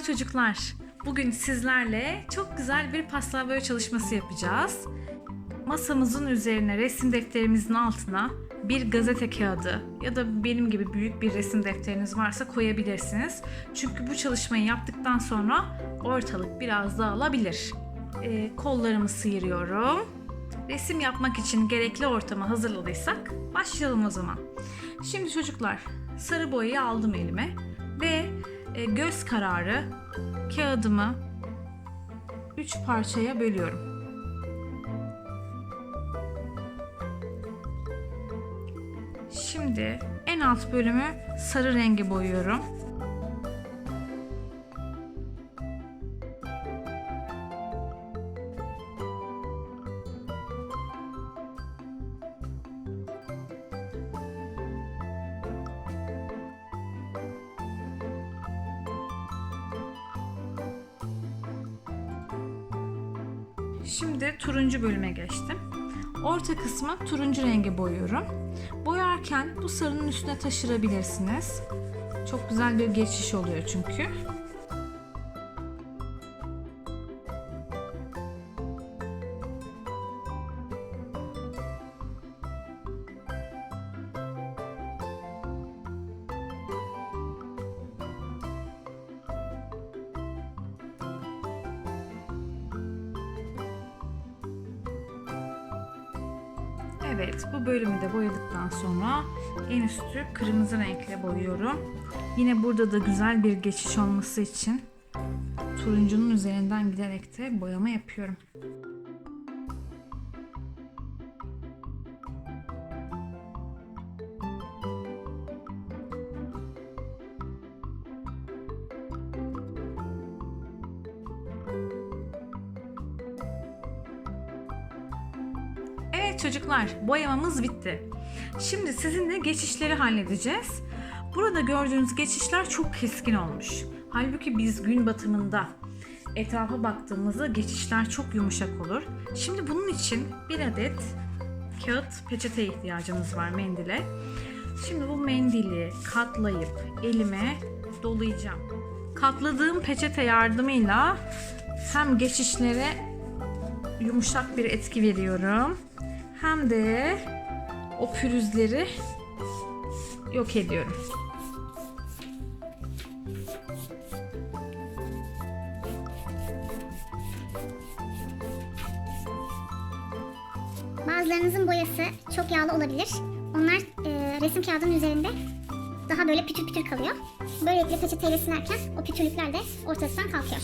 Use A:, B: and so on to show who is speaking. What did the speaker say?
A: Çocuklar. Bugün sizlerle çok güzel bir pastel boya çalışması yapacağız. Masamızın üzerine resim defterimizin altına bir gazete kağıdı ya da benim gibi büyük bir resim defteriniz varsa koyabilirsiniz. Çünkü bu çalışmayı yaptıktan sonra ortalık biraz dağılabilir. Ee, kollarımı sıyırıyorum. Resim yapmak için gerekli ortamı hazırladıysak başlayalım o zaman. Şimdi çocuklar sarı boyayı aldım elime ve göz kararı kağıdımı 3 parçaya bölüyorum. Şimdi en alt bölümü sarı rengi boyuyorum. Şimdi turuncu bölüme geçtim. Orta kısmı turuncu renge boyuyorum. Boyarken bu sarının üstüne taşırabilirsiniz. Çok güzel bir geçiş oluyor çünkü. Evet, bu bölümü de boyadıktan sonra en üstü kırmızı renkle boyuyorum. Yine burada da güzel bir geçiş olması için turuncunun üzerinden giderek de boyama yapıyorum. Çocuklar, boyamamız bitti. Şimdi sizinle geçişleri halledeceğiz. Burada gördüğünüz geçişler çok keskin olmuş. Halbuki biz gün batımında etrafa baktığımızda geçişler çok yumuşak olur. Şimdi bunun için bir adet kağıt peçete ihtiyacımız var mendile. Şimdi bu mendili katlayıp elime dolayacağım. Katladığım peçete yardımıyla hem geçişlere yumuşak bir etki veriyorum. Hem de o pürüzleri yok ediyorum.
B: Bazılarınızın boyası çok yağlı olabilir. Onlar e, resim kağıdının üzerinde daha böyle pütür pütür kalıyor. Böylelikle peçeteyle silerken o pütürlükler de ortasından kalkıyor.